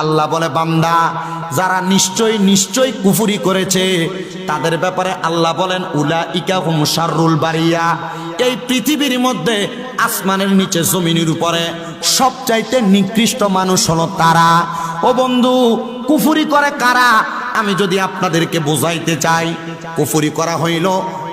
আল্লাহ বলে, বান্দা, যারা নিশ্চয় নিশ্চয় কুফুরি করেছে, তাদের ব্যাপারে আল্লাহ বলেন উলা ইকা হুম শাররুল বাড়িয়া এই পৃথিবীর মধ্যে আসমানের নিচে জমিনের উপরে সবচাইতে নিকৃষ্ট মানুষ হলো তারা। ও বন্ধু, কুফুরি করে কারা? আমি যদি আপনাদেরকে বোঝাইতে চাই, কুফুরি করা হইল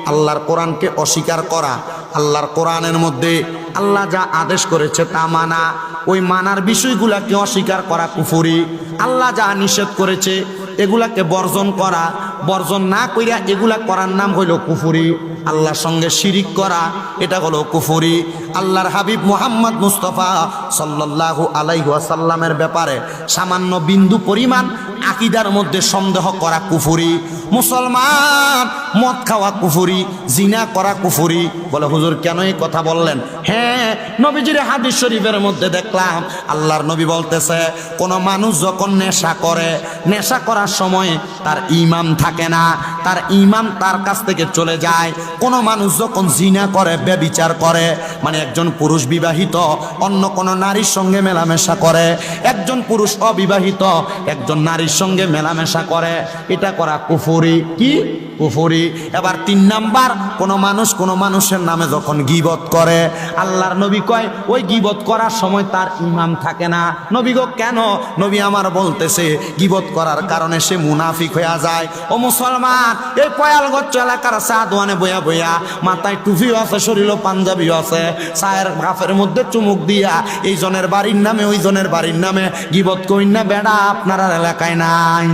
আল্লাহর কোরআনকে অস্বীকার করা। আল্লাহর কোরআনের মধ্যে আল্লাহ যা আদেশ করেছে তা মানা। ওই মানার বিষয়গুলাকে অস্বীকার করা কুফুরি। আল্লাহ যা নিষেধ করেছে, এগুলাকে বর্জন করা। বর্জন না করিয়া এগুলা করার নাম হইল কুফুরি। আল্লাহর সঙ্গে শিরিক করা, এটা হলো কুফুরি। আল্লাহর হাবিব মুহাম্মদ মুস্তফা সাল্লাল্লাহু আলাইহি ওয়াসাল্লামের ব্যাপারে সামান্য বিন্দু পরিমাণ আকিদার মধ্যে সন্দেহ করা কুফুরি। মুসলমান, মদ খাওয়া কুফুরি, জিনা করা কুফুরি। বলে, হুজুর, কেন এই কথা বললেন? হ্যাঁ নবীজির হাদিস শরীফের মধ্যে দেখলাম, আল্লাহর নবী বলতেছে, কোন মানুষ যখন নেশা করে, নেশা করার সময় তার ইমাম থাকে না। তার ইমাম তার কাছ থেকে চলে যায় কোন মানুষ যখন জিনা করে, ব্যবিচার করে মানে একজন পুরুষ বিবাহিত, অন্য কোন নারীর সঙ্গে মেলামেশা করে, একজন পুরুষ অবিবাহিত, একজন নারীর সঙ্গে মেলামেশা করে, এটা করা কুফুরি। কি? কুফুরি। এবার তিন নাম্বার, কোন মানুষ কোন মানুষের নামে যখন গিবত করে, আল্লাহর নবী কয়, ওই গিবত করার সময় তার ইমাম থাকে না। নবী গো, কেন? নবী আমার বলতেছে, গিবত করার কারণে সে মুনাফিক হয়ে যায়। ও মুসলমান, এই পয়ালগচ্ছ এলাকার চা দোয়ানে বইয়া বইয়া মাথায় টুপিও আছে, শরীরও পাঞ্জাবিও আছে। চায়ের গাফের মধ্যে চুমুক দিয়া, এই জনের বাড়ির নামে, ওই জনের বাড়ির নামে গিবত কইন বেড়া, আপনার এলাকায় নাই।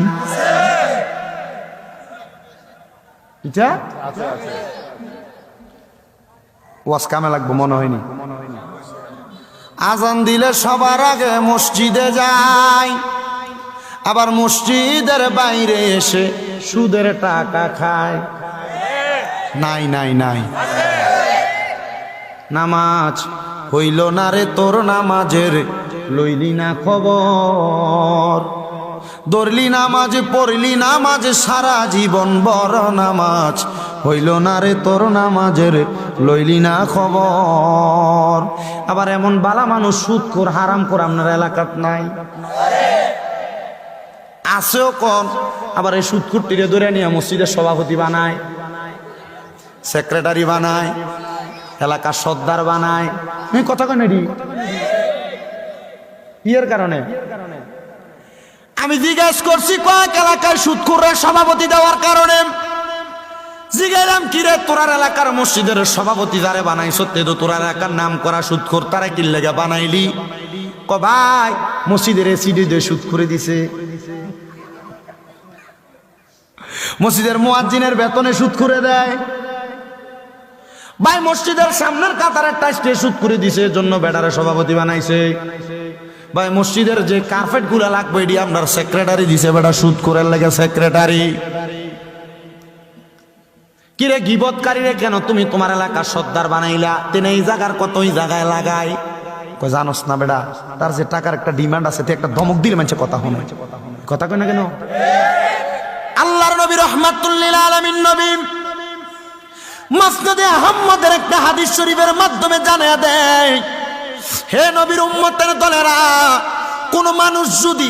আজান দিলে সবার আগে মসজিদে যায়, আবার মসজিদের বাইরে এসে সুদের টাকা খায়। নাই নাই নাই। নামাজ হইল না রে তোর নামাজের। লইলি না খবর। দরলি নামাজ, পড়লি নামাজ, সারা জীবন বড় নামাজ। হইল না রে তোর নামাজের, লইলি না খবর। আবার এমন বালা মানুষ সুদ কর হারাম কর আপনার এলাকাত নাই? আছেও কম আবার এই সুদকুটিরে ধরে নিয়ে মসজিদের সভাপতি বানায়। সেক্রেটারি বানায়, এলাকার সর্দার বানায়। কথা কেন রি ইয়ের কারণে। আমি জিজ্ঞেস করছি, কয়েক এলাকায় সুদখুরের সভাপতি দেওয়ার কারণে। জিজ্ঞাসাম কিরে, তোরার এলাকার মসজিদের সভাপতি যারে বানাইছ, তে তো তোরার এলাকার নাম করা সুদখোর তারা কি লেগে বানাইলি? ক ভাই, মসজিদের এসিডি দিয়ে সুদ করে দিছে। মসজিদের মুয়াজ্জিনের বেতনে সুদ করে দেয়। ভাই, মসজিদের সামনের কাতার একটা স্টেজ সুদ করে দিছে জন্য বেডারে সভাপতি বানাইছে। ভাই, মসজিদের যে কার্পেটগুলা লাগবে, এটি আপনার সেক্রেটারি দিছে, বেটা সুদ করে লাগে সেক্রেটারি কিরে গিবতকারী রে কেন তুমি তোমার এলাকার সর্দার বানাইলা? তেনে এই জায়গার কত ওই জায়গায় লাগাই? কই জানোস না বেটা, তার যে টাকার একটা ডিমান্ড আছে একটা ধমক দিলে মানুষের কথা শুনে। কথা কই না কেন? আল্লাহর নবী রহমাতুল্লিল আলামিন নবী। মাসনাদে আহম্মদের একটা হাদিস শরীফের মাধ্যমে জানিয়ে দেয়, হে নবীর উম্মতের দলেরা, কোন মানুষ যদি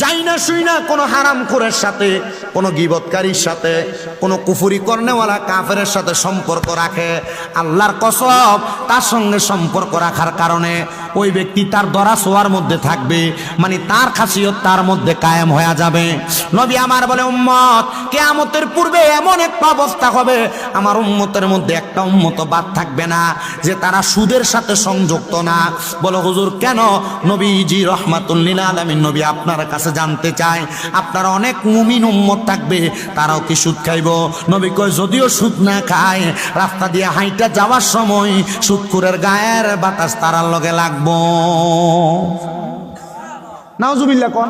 যাই না শুই না কোনো হারাম খোরের সাথে, কোনো গিবৎকারীর সাথে, কোনো কুফুরি কর্নেওয়ালা কাফের সাথে সম্পর্ক রাখে, আল্লাহর কসব তার সঙ্গে সম্পর্ক রাখার কারণে ওই ব্যক্তি তার দরা শোয়ার মধ্যে থাকবে মানে তার খাসিয়ত তার মধ্যে কায়েম হয়ে যাবে। নবী আমার বলে, উম্মত, কেয়ামতের পূর্বে এমন একটা অবস্থা হবে, আমার উম্মতের মধ্যে একটা উম্মত বাদ থাকবে না, যে তারা সুদের সাথে সংযুক্ত না। বলো, হুজুর, কেন? নবীজি রহমাতুল্লিল আলমিন, নবী আপনার কাছে জানতে চায়, আপনার অনেক মুমিন উম্মত থাকবে, তারাও কি সুদ খাইব? নবী কয়, যদিও সুদ না খায়, রাস্তা দিয়ে হাইটা যাওয়ার সময় সুদকুরের গায়ের বাতাস তারার লগে লাগবো। নাওজুবিল্লা কন।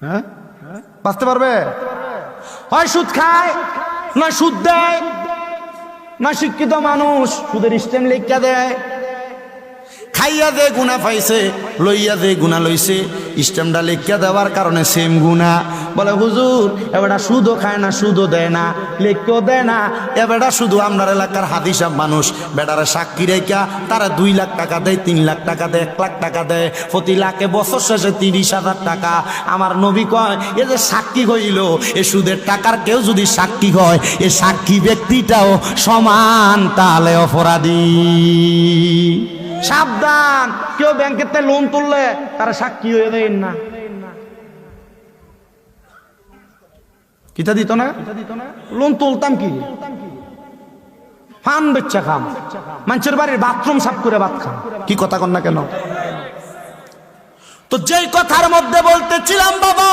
হ্যাঁ? বাঁচতে পারবে? হয় সুদ খায়, না সুদ দেয়, না শিক্ষিত মানুষ সুদের স্টেম লিখা দেয়। খাইয়া দে গুণা পাইছে, লইয়া দে গুণা লইছে স্টেমটা লেখিয়া দেওয়ার কারণে সেম গুণা। বলে, হুজুর এবারটা সুদও খায় না, সুদও দেয় না লেখিও দেয় না। এবারটা শুধু আপনার এলাকার হাদিসাব মানুষ। বেটারে সাক্ষী রেখা, তারা দুই লাখ টাকা দেয়, তিন লাখ টাকা দেয়, এক লাখ টাকা দেয়। প্রতি লাখে বছর শেষে তিরিশ হাজার টাকা। আমার নবী কয়, এ যে সাক্ষী হইল, এ সুদের টাকার কেউ যদি সাক্ষী হয়, এ সাক্ষী ব্যক্তিটাও সমান তাহলে অপরাধী। সাবধান। কেউ ব্যাংকের থেকে লোন তুললে তারা সাক্ষী হয়ে দেন না। কিতা দিত না? লোন তুলতাম কি? ফান বেচ্চা খাম। মানুষের বাড়ির বাথরুম সাফ করে ভাত খাম। কি কথা কন না কেন? তো যেই কথার মধ্যে বলতেছিলাম বাবা